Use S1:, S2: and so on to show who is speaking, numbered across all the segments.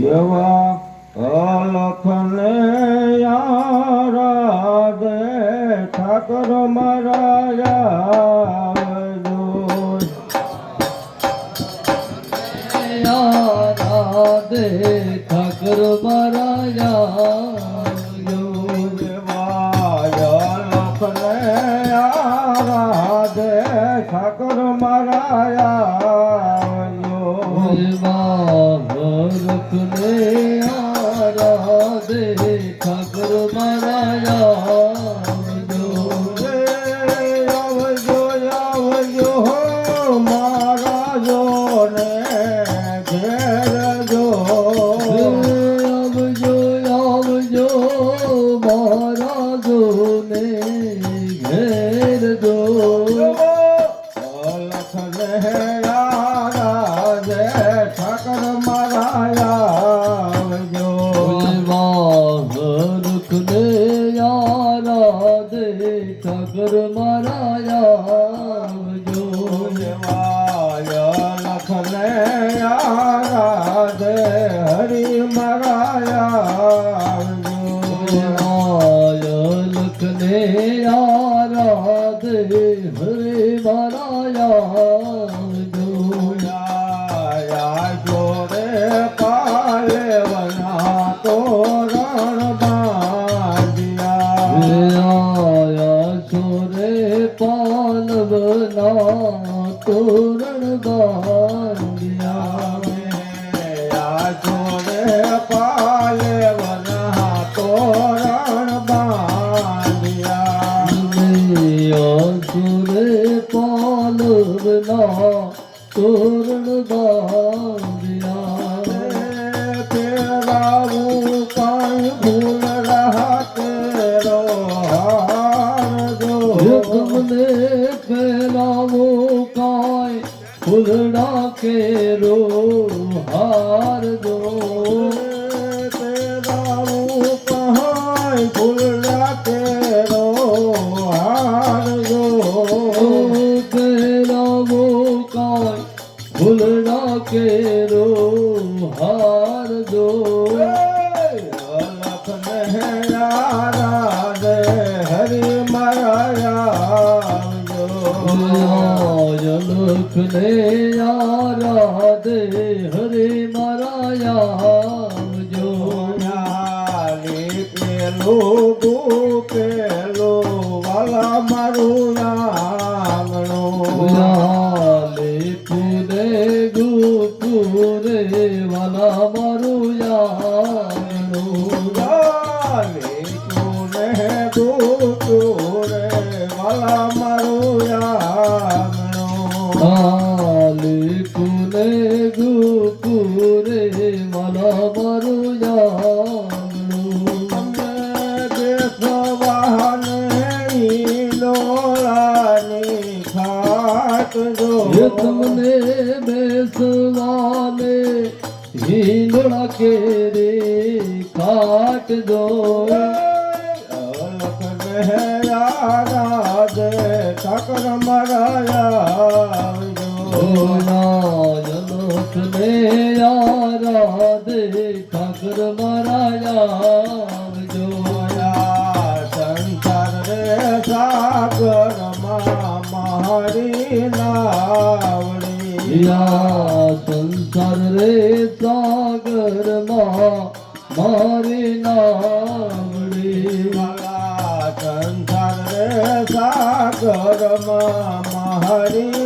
S1: જેવા અલખને યારાધે ઠાકોર મારા આવજો. આવજો.
S2: રખને રખને આરાધે ઠાકર મારા આવજો.
S1: દેવાય લખને રાજે હરી મારા આવજો.
S2: લખને આરાધે હરે મારા
S1: યા
S2: પાલવના તોરણ બાંધ્યા
S1: યા જોરે પાલે વના તોરણ બાંધ્યા
S2: છોરે પાલવના તોરણ બાંધ્યા
S1: તેરાવું
S2: ફૂલડા કેરો હાર દો
S1: તેરાવું કાંઈ ભૂલ તેરો હાર જો
S2: ફેલાવો કાય ફૂલડા કેરો હાર દો
S1: હરી
S2: લખને રાધે હરે મારા જો
S1: પેલો ગો પેલો વાલા મારું
S2: એ તમને બેસવાને હિંડોળા કે રે કાટ દો
S1: ઠાકર મારા
S2: સાગરમાં મારી નાવડી
S1: મારા સંસાર રે
S2: સાગરમાં મારી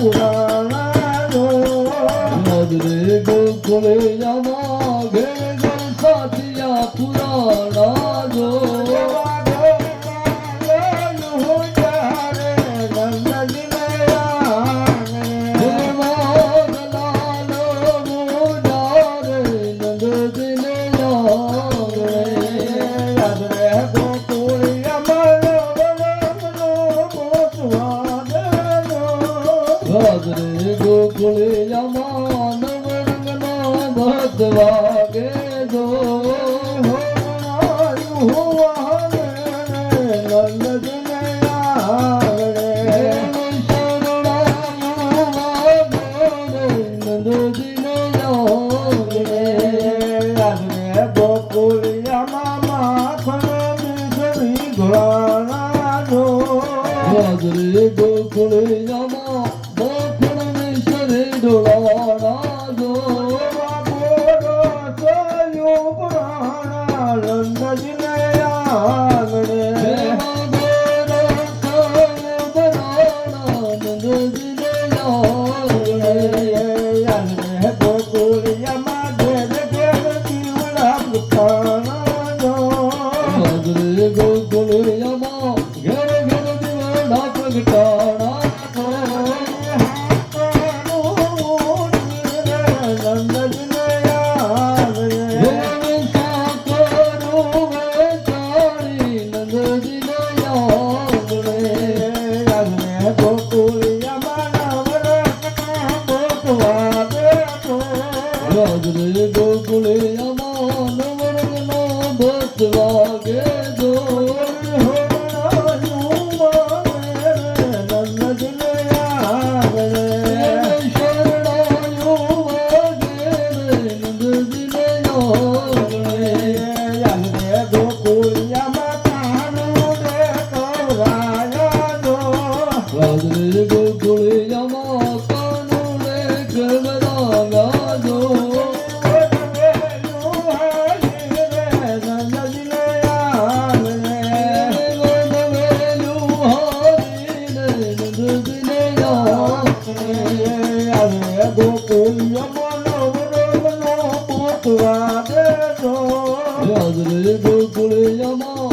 S2: Kurala, Madre Gokule. સાત વાગે જો ગોકુળિયા મામા ખણ ગોકુળિયા
S1: ভালো চুলটা বকুল আমার